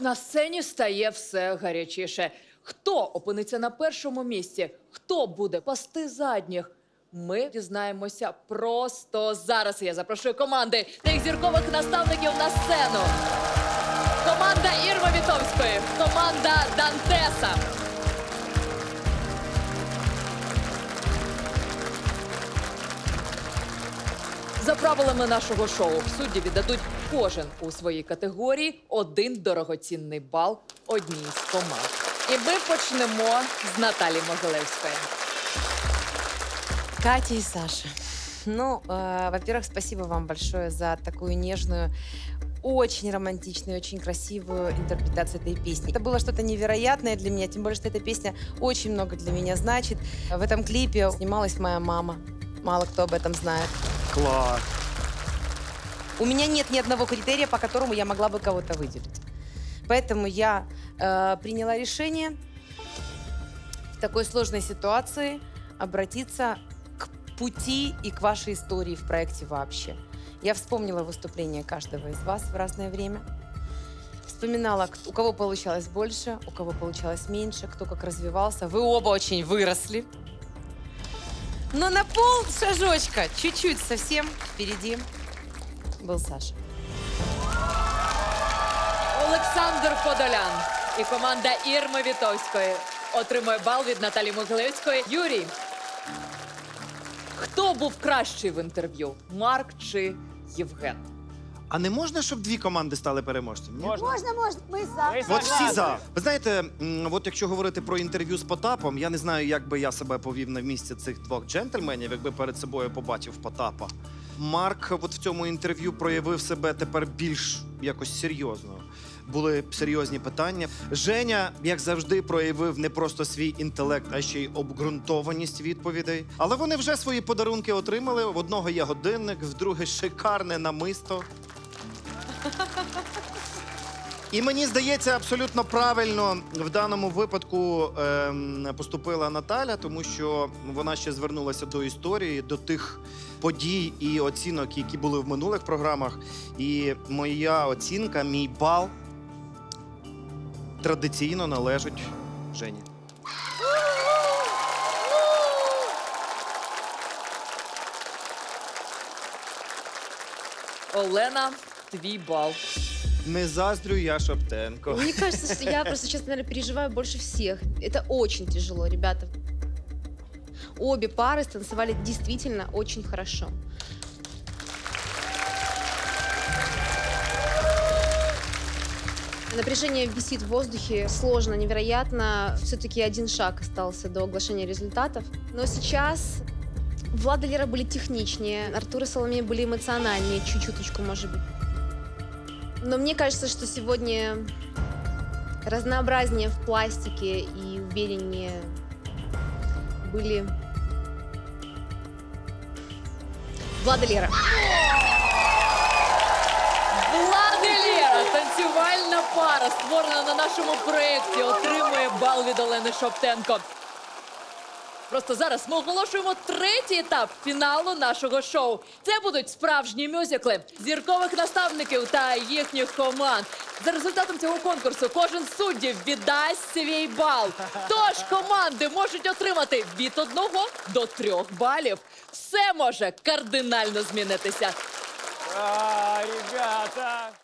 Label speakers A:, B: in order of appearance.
A: На сцені стає все гарячіше. Хто опиниться на першому місці? Хто буде пасти задніх? Ми дізнаємося просто зараз. Я запрошую команди тих зіркових наставників на сцену. Команда Ірма Вітовської, команда Дантеса. За правилами нашого шоу судді віддадуть кожен у своїй категорії один дорогоцінний бал одній з команд. І ми почнемо з Наталі Могилевської.
B: Катя и Саша. Ну, э, во-первых, спасибо вам большое за такую нежную, очень романтичную, очень красивую интерпретацию этой песни. Это было что-то невероятное для меня, тем более, что эта песня очень много для меня значит. В этом клипе снималась моя мама. Мало кто об этом знает.
C: Клас.
B: У меня нет ни одного критерия, по которому я могла бы кого-то выделить. Поэтому я э, приняла решение в такой сложной ситуации обратиться к пути и к вашей истории в проекте вообще. Я вспомнила выступление каждого из вас в разное время. Вспоминала, у кого получалось больше, у кого получалось меньше, кто как развивался. Вы оба очень выросли. Но на пол шажочка, чуть-чуть совсем впереди был Саша.
A: Олександр Подолян і команда Ірми Вітовської отримує бал від Наталі Могилевської. Юрій. Хто був кращий в інтерв'ю? Марк чи Євген?
C: А не можна, щоб дві команди стали переможцями? Ні?
D: Можна, можна. Ми за.
C: От всі за. Ви знаєте, м, от якщо говорити про інтерв'ю з Потапом, я не знаю, як би я себе повів на місці цих двох джентльменів, якби перед собою побачив Потапа. Марк от в цьому інтерв'ю проявив себе тепер більш якось серйозно. Були серйозні питання. Женя, як завжди, проявив не просто свій інтелект, а ще й обґрунтованість відповідей. Але вони вже свої подарунки отримали. В одного є годинник, в друге шикарне намисто. І мені здається, абсолютно правильно в даному випадку ем, поступила Наталя, тому що вона ще звернулася до історії, до тих подій і оцінок, які були в минулих програмах. І моя оцінка, мій бал традиційно належить Жені.
A: Олена, твій бал.
C: Не заздрю я Шоптенко.
E: Мне кажется, что я просто сейчас, наверное, переживаю больше всех. Это очень тяжело, ребята. Обе пары станцевали действительно очень хорошо. Напряжение висит в воздухе, сложно, невероятно. Все-таки один шаг остался до оглашения результатов. Но сейчас Влада и Лера были техничнее, Артур и Соломея были эмоциональнее, чуть-чуточку, может быть. Но мне кажется, что сегодня разнообразнее в пластике и увереннее были Влада Лера.
A: Влада і Лєра, танцювальна пара, створена на нашому проєкті, отримує бал від Олени Шоптенко. Просто зараз ми оголошуємо третій етап фіналу нашого шоу. Це будуть справжні мюзикли зіркових наставників та їхніх команд. За результатом цього конкурсу кожен з суддів віддасть свій бал. Тож команди можуть отримати від одного до трьох балів. Все може кардинально змінитися.
F: А, ребята!